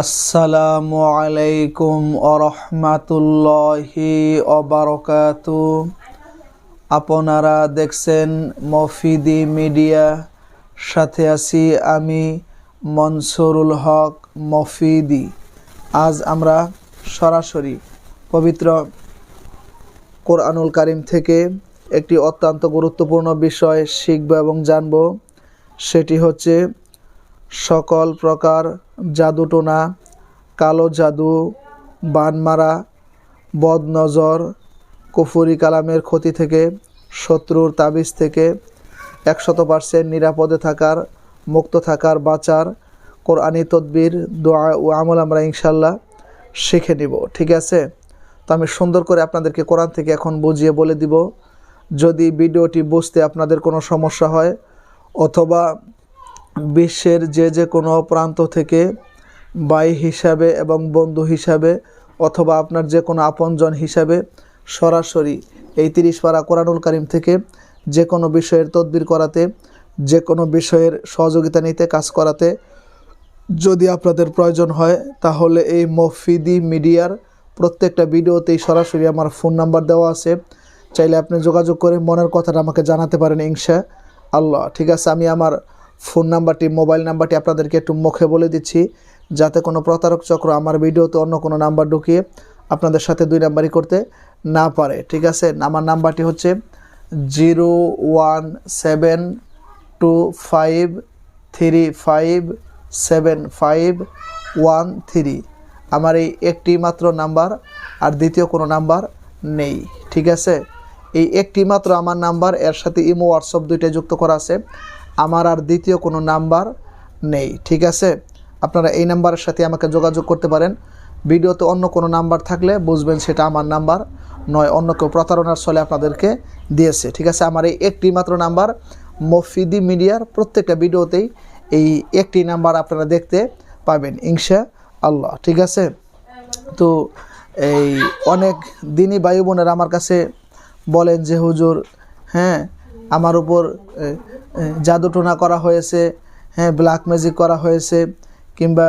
আসসালামু আলাইকুম আরহামাতুল্লাহি অবরকাত আপনারা দেখছেন মফিদি মিডিয়া, সাথে আছি আমি মনসুরুল হক মফিদি। আজ আমরা সরাসরি পবিত্র কোরআনুল কারিম থেকে একটি অত্যন্ত গুরুত্বপূর্ণ বিষয় শিখব এবং জানব, সেটি হচ্ছে সকল প্রকার জাদুটোনা কালো জাদু, বানমারা, বদনজর, কুফুরি কালামের ক্ষতি থেকে, শত্রুর তাবিজ থেকে, একশত পার্সেন্ট নিরাপদে থাকার, মুক্ত থাকার, বাঁচার কোরআনী তদবির, দোয়া ও আমল আমরা ইনশাল্লাহ শিখে নিব, ঠিক আছে? তো আমি সুন্দর করে আপনাদেরকে কোরআন থেকে এখন বুঝিয়ে বলে দিব। যদি ভিডিওটি বুঝতে আপনাদের কোনো সমস্যা হয়, অথবা বিশ্বের যে যে কোনো প্রান্ত থেকে বাই হিসাবে এবং বন্ধু হিসাবে অথবা আপনার যে কোনো আপনজন হিসাবে সরাসরি এই তিরিশ পারা কোরআনুল কারিম থেকে যে কোনো বিষয়ের তদবির করাতে, যে কোনো বিষয়ের সহযোগিতা নিতে, কাজ করাতে যদি আপনাদের প্রয়োজন হয়, তাহলে এই মফিদি মিডিয়ার প্রত্যেকটা ভিডিওতেই সরাসরি আমার ফোন নাম্বার দেওয়া আছে। চাইলে আপনি যোগাযোগ করে মনের কথাটা আমাকে জানাতে পারেন ইনশা আল্লাহ। ঠিক আছে, আমি আমার ফোন নাম্বারটি, মোবাইল নাম্বারটি আপনাদেরকে একটু মুখে বলে দিচ্ছি, যাতে কোনো প্রতারক চক্র আমার ভিডিওতে অন্য কোনো নাম্বার ঢুকিয়ে আপনাদের সাথে দুই নাম্বারই করতে না পারে, ঠিক আছে? আমার নাম্বারটি হচ্ছে zero one seven two five three five seven five one three. আমার এই একটি মাত্র নাম্বার আর দ্বিতীয় কোনো নাম্বার নেই, ঠিক আছে? এই একটি মাত্র আমার নাম্বার, এর সাথে ইমো, হোয়াটসঅ্যাপ দুইটাই যুক্ত করা আছে। আমার আর দ্বিতীয় কোনো নাম্বার নেই, ঠিক আছে? আপনারা এই নাম্বারের সাথে আমাকে যোগাযোগ করতে পারেন। ভিডিওতে অন্য কোনো নাম্বার থাকলে বুঝবেন সেটা আমার নাম্বার, নয় অন্য কেউ প্রতারণার ছলে আপনাদেরকে দিয়েছে, ঠিক আছে? আমার এই একটি মাত্র নাম্বার, মফিদি মিডিয়ার প্রত্যেকটা ভিডিওতেই এই একটি নাম্বার আপনারা দেখতে পাবেন ইনশা আল্লাহ ঠিক আছে? তো এই অনেক দিনই বায়ু বোনেরা আমার কাছে বলেন যে, হুজুর হ্যাঁ আমার উপর জাদুটোনা করা হয়েছে হ্যাঁ ব্ল্যাক ম্যাজিক করা হয়েছে, কিংবা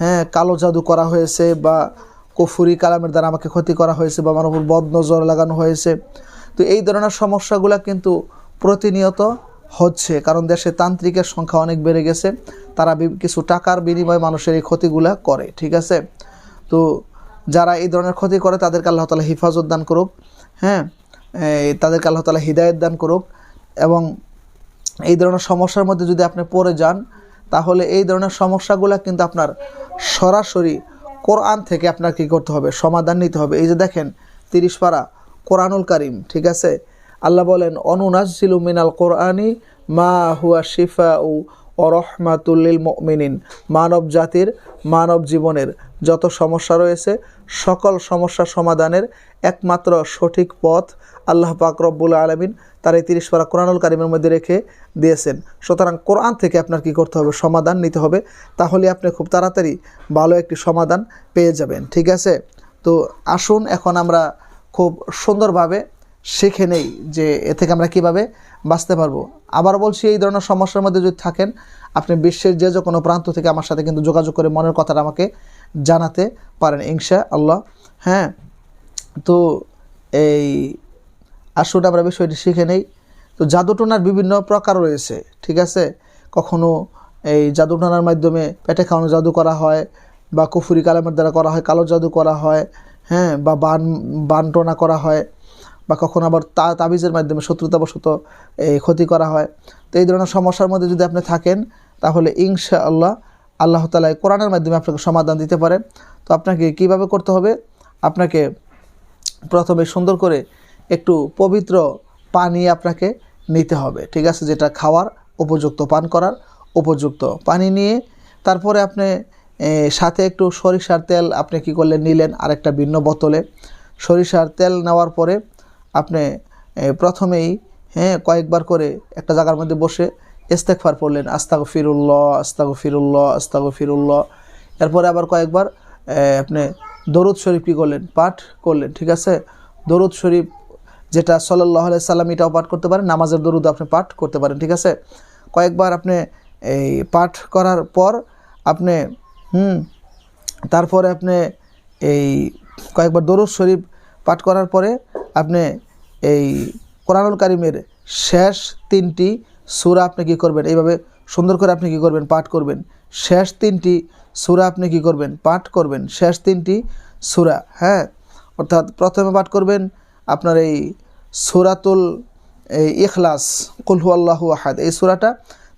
হ্যাঁ কালো জাদু করা হয়েছে, বা কফুরি কালামের দ্বারা আমাকে ক্ষতি করা হয়েছে, বা আমার উপর বদনজর লাগানো হয়েছে। তো এই ধরনের সমস্যাগুলো কিন্তু প্রতিনিয়ত হচ্ছে, কারণ দেশে তান্ত্রিকের সংখ্যা অনেক বেড়ে গেছে, তারা কিছু টাকার বিনিময়ে মানুষের এই ক্ষতিগুলা করে, ঠিক আছে? তো যারা এই ধরনের ক্ষতি করে, তাদেরকে আল্লাহ তালা হিফাজত দান করুক হ্যাঁ তাদেরকে আল্লাহ তালা হৃদায়ত দান করুক এবং এই ধরনের সমস্যার মধ্যে যদি আপনি পড়ে যান, তাহলে এই ধরনের সমস্যাগুলো কিন্তু আপনার সরাসরি কোরআন থেকে আপনার কী করতে হবে? সমাধান নিতে হবে। এই যে দেখেন, তিরিশ পারা কোরআনুল কারিম, ঠিক আছে? আল্লাহ বলেন অনুনাজিলু মিনাল কোরআনি মা হুয়া শিফা উ অরহমাতুল্লিল মিনিন মানব জাতির মানব জীবনের যত সমস্যা রয়েছে, সকল সমস্যা সমাধানের একমাত্র সঠিক পথ আল্লাহ পাক রব্বুল আলমিন তার এই তিরিশ পারা কোরআনুল কারিমের মধ্যে রেখে দিয়েছেন। সুতরাং কোরআন থেকে আপনার কি করতে হবে? সমাধান নিতে হবে। তাহলে আপনি খুব তাড়াতাড়ি ভালো একটি সমাধান পেয়ে যাবেন। ঠিক আছে? তো আসুন, এখন আমরা খুব সুন্দরভাবে শিখে নেই যে এ থেকে আমরা কীভাবে বাঁচতে পারব। আবার বলছি, এই ধরনের সমস্যার মধ্যে যদি থাকেন, আপনি বিশ্বের যে যে কোনো প্রান্ত থেকে আমার সাথে কিন্তু যোগাযোগ করে মনের কথাটা আমাকে জানাতে পারেন ইনশা আল্লাহ হ্যাঁ তো এই আসুন আমরা বিষয়টি শিখে নেই। তো জাদুটোনার বিভিন্ন প্রকার রয়েছে, ঠিক আছে? কখনো এই জাদুটোনার মাধ্যমে পেটে খাওয়ানো জাদু করা হয়, বা কুফুরি কালামের দ্বারা করা হয়, কালো জাদু করা হয় হ্যাঁ বা বান বানটোনা করা হয় বা কখনো আবার তা, তাবিজের মাধ্যমে শত্রুতাবশত এই ক্ষতি করা হয়। তো এই ধরনের সমস্যার মধ্যে যদি আপনি থাকেন, তাহলে ইনশা আল্লাহ আল্লাহ তালা কোরআনের মাধ্যমে আপনাকে সমাধান দিতে পারে। তো আপনাকে কীভাবে করতে হবে? আপনাকে প্রথমে সুন্দর করে একটু পবিত্র পানি আপনাকে নিতে হবে, ঠিক আছে? যেটা খাওয়ার, উপযুক্ত পান করার, উপযুক্ত পানি নিয়ে। তারপরে আপনি সাথে একটু সরিষার তেল আপনি কি করলেন, নিলেন আরেকটা ভিন্ন বোতলে। সরিষার তেল নেওয়ার পরে আপনি প্রথমেই হ্যাঁ কয়েকবার করে একটা জায়গার মধ্যে বসে ইস্তেকফার পড়লেন আস্তাগ ফিরুল্লাহ আস্তাগ ফিরুল্লাহ আস্তাগ ফিরুল্লাহ এরপরে আবার কয়েকবার আপনি দরুদ শরীফ কী করলেন? পাঠ করলেন, ঠিক আছে? দরুদ শরীফ যেটা সল্লাহ সাল্লাম এটাও পাঠ করতে পারেন, নামাজের দরুদ আপনি পাঠ করতে পারেন, ঠিক আছে? কয়েকবার আপনি, এই পাঠ করার পর আপনি, হুম, তারপরে আপনি এই কয়েকবার দরুদ শরীফ পাঠ করার পরে আপনি এই কোরআনুল কারিমের শেষ তিনটি সূরা আপনি কী করবেন? এইভাবে সুন্দর করে আপনি কী করবেন? পাঠ করবেন। শেষ তিনটি সূরা আপনি কী করবেন? পাঠ করবেন। শেষ তিনটি সূরা হ্যাঁ? অর্থাৎ প্রথমে পাঠ করবেন আপনার এই সুরাতুল, এই ইখলাস কুলহু আল্লাহু আহাদ, এই সূরাটা।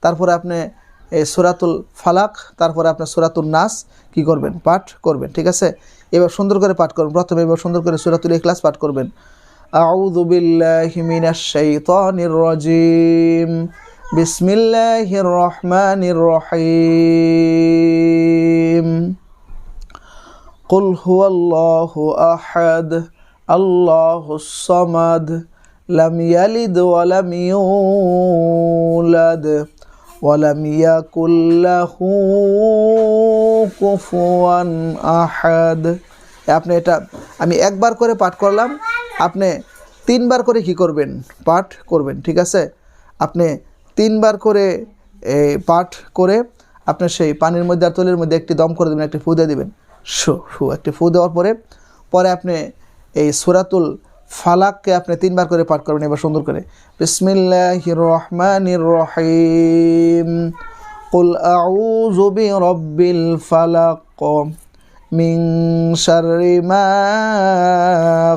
তারপরে আপনি এই সুরাতুল ফালাক, তারপরে আপনার সুরাতুল নাস কি করবেন? পাঠ করবেন, ঠিক আছে? এবার সুন্দর করে পাঠ করবেন প্রথমে এবার সুন্দর করে সুরাতুল ইখলাস পাঠ করবেন। আউযু বিল্লাহি মিনাশ শাইতানির রাজিম বিসমিল্লাহির রহমানির রহিম قل هو الله أحد الله الصمد لم يلد ولم يولد ولم يكن له كفوا أحد আপনি এটা আমি একবার করে পাঠ করলাম আপনি তিনবার করে কি করবেন পাঠ করবেন ঠিক আছে আপনি তিনবার করে এই পাঠ করে আপনি সেই পানির মধ্যে আর তলের মধ্যে একটি দম করে দেবেন একটি ফু দিয়ে দেবেন শু শু একটি ফু দেওয়ার পরে পরে আপনি এই সুরাতুল ফালাককে আপনি তিনবার করে পাঠ করবেন এবার সুন্দর করে বিসমিল্লাহির রহমানির রহিম قل أعوذ برب الفلق من شر ما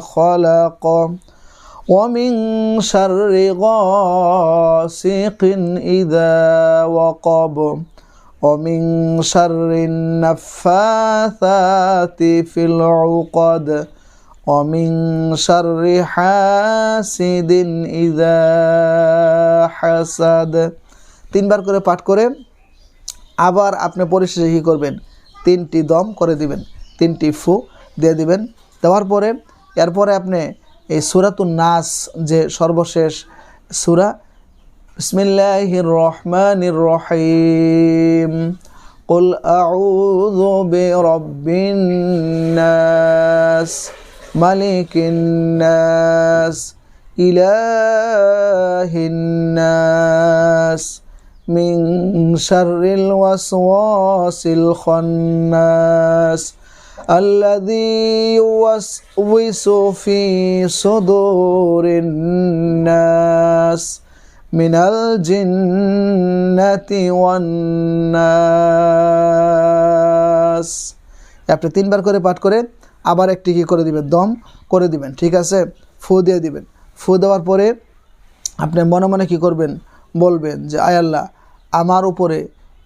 خلق ومن شر غاسق إذا وقب ومن شر النفاثات في العقد ومن شر حاسد إذا حسد তিনবার করে পাঠ করে আবার আপনি পরিশেষে কী করবেন তিনটি দম করে দিবেন তিনটি ফু দিয়ে দিবেন দেওয়ার পরে এরপরে আপনি এই সুরাতুন নাস যে সর্বশেষ সুরা বিসমিল্লাহির রহমানির রহিম قل أعوذ برب الناس ملك الناس إله الناس من شر الوسواس الخناس الذي يوسوس في صدور الناس من الجنة والناس আপনি তিনবার করে পাঠ করে আবার একটি কি করে দিবেন দম করে দিবেন ঠিক আছে ফু দিয়ে দিবেন ফু দেওয়ার পরে আপনি মনে মনে কি করবেন বলবেন যে আয় আল্লাহ আমার উপরে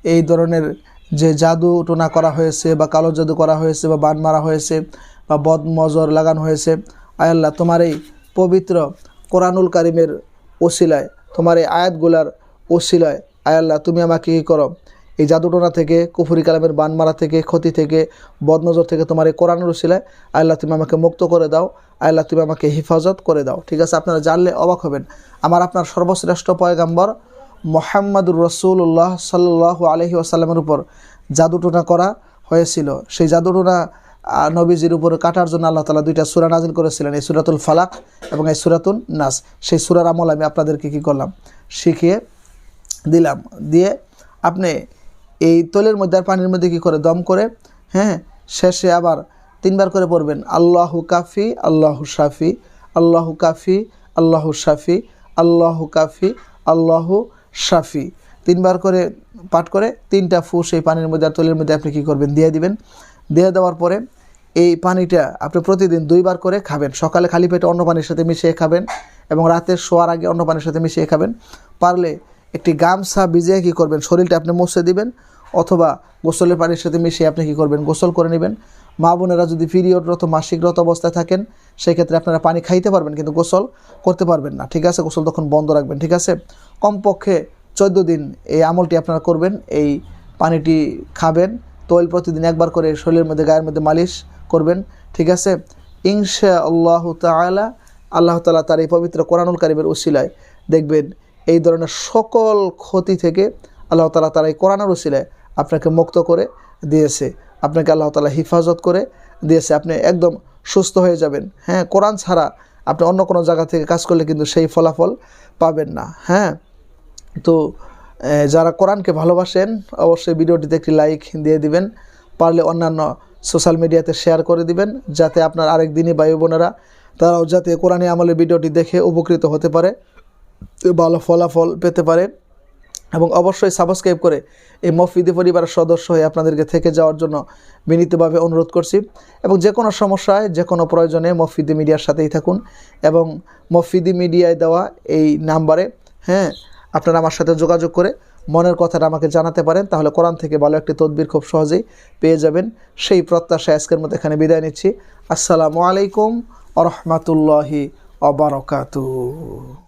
এই ধরনের যে জাদু টোনা করা হয়েছে বা কালো জাদু করা হয়েছে বা বান মারা হয়েছে বা বদ মজর লাগানো হয়েছে, আয় আল্লাহ, তোমার এই পবিত্র কোরআনুল কারিমের ওসিলায়, তোমার এই আয়াতগুলার ওসিলায়, আয় আল্লাহ, তুমি আমাকে কী করো? এই জাদুটোনা থেকে, কুফুরি কালামের বান মারা থেকে, ক্ষতি থেকে, বদনজর থেকে তোমার এই কোরআনের ওসিলায় আল্লাহ, তুমি আমাকে মুক্ত করে দাও আল্লাহ, তুমি আমাকে হেফাজত করে দাও। ঠিক আছে, আপনারা জানলে অবাক হবেন। আমার আপনার সর্বশ্রেষ্ঠ পয়গাম্বর মোহাম্মদুর রসুল্লাহ সাল্লাহ আলহি আসাল্লামের উপর জাদুটোনা করা হয়েছিল। সেই জাদুটোনা নবীজির উপরে কাটার জন্য আল্লাহ তালা দুইটা সুরা নাজিল করেছিলেন, এই সুরাতুল ফালাক এবং এই সুরাতুল নাস। সেই সুরার আমল আমি আপনাদেরকে কী করলাম? শিখিয়ে দিলাম। দিয়ে আপনি এই তৈলের মধ্যে আর পানির মধ্যে কী করে? দম করে হ্যাঁ শেষে আবার তিনবার করে পড়বেন, আল্লাহু কাফি, আল্লাহু শাফি, আল্লাহু কাফি, আল্লাহু শাফি, আল্লাহু কাফি, আল্লাহু শাফি তিনবার করে পাঠ করে তিনটা ফু সেই পানির মধ্যে আর তৈলের মধ্যে আপনি কী করবেন? দিয়ে দিবেন। দিয়ে দেওয়ার পরে এই পানিটা আপনি প্রতিদিন দুইবার করে খাবেন। সকালে খালি পেটে অন্য পানির সাথে মিশিয়ে খাবেন এবং রাতে শোয়ার আগে অন্য পানির সাথে মিশিয়ে খাবেন। পারলে একটি গামছা ভিজিয়ে কী করবেন? শরীরটা আপনি মুছে দিবেন অথবা গোসলের পানির সাথে মিশিয়ে আপনি কী করবেন? গোসল করে নেবেন। মা বোনেরা যদি পিরিয়ডরত মাসিকরত অবস্থায় থাকেন সেই ক্ষেত্রে আপনারা পানি খাইতে পারবেন, কিন্তু গোসল করতে পারবেন না। ঠিক আছে? গোসল তখন বন্ধ রাখবেন, ঠিক আছে? কমপক্ষে চোদ্দ দিন এই আমলটি আপনারা করবেন, এই পানিটি খাবেন, তৈল প্রতিদিন একবার করে শরীরের মধ্যে, গায়ের মধ্যে মালিশ করবেন, ঠিক আছে? ইনশা আল্লাহ তালা আল্লাহ তালা তার এই পবিত্র কোরআনুল কারিমের উসিলায় দেখবেন এই ধরনের সকল ক্ষতি থেকে আল্লাহ তালা তার এই কোরআনের উসিলায় আপনাকে মুক্ত করে দিয়েছে। আপনাকে আল্লাহ তালা হিফাজত করে দিয়েছে। আপনি একদম সুস্থ হয়ে যাবেন। হ্যাঁ কোরআন ছাড়া আপনি অন্য কোনো জায়গা থেকে কাজ করলে কিন্তু সেই ফলাফল পাবেন না। হ্যাঁ তো যারা কোরআনকে ভালোবাসেন, অবশ্যই ভিডিওটিতে একটি লাইক দিয়ে দিবেন। পারলে অন্যান্য সোশ্যাল মিডিয়াতে শেয়ার করে দিবেন, যাতে আপনার আরেক দিনই ভাই বোনেরা, তারাও যাতে কোরআনী আমলের ভিডিওটি দেখে উপকৃত হতে পারে, ভালো ফলাফল পেতে পারে। এবং অবশ্যই সাবস্ক্রাইব করে এই মফিদি পরিবারের সদস্য হয়ে আপনাদেরকে থেকে যাওয়ার জন্য বিনীতভাবে অনুরোধ করছি। এবং যে কোনো সমস্যায়, যে কোনো প্রয়োজনে মফিদি মিডিয়ার সাথেই থাকুন এবং মফিদি মিডিয়ায় দেওয়া এই নাম্বারে হ্যাঁ আপনারা আমার সাথে যোগাযোগ করে মনের কথাটা আমাকে জানাতে পারেন। তাহলে কোরআন থেকে ভালো একটি তদবির খুব সহজেই পেয়ে যাবেন। সেই প্রত্যাশা আজকের মধ্যে এখানে বিদায় নিচ্ছি। আসসালামু আলাইকুম আ রহমতুল্লাহি অবরকাতু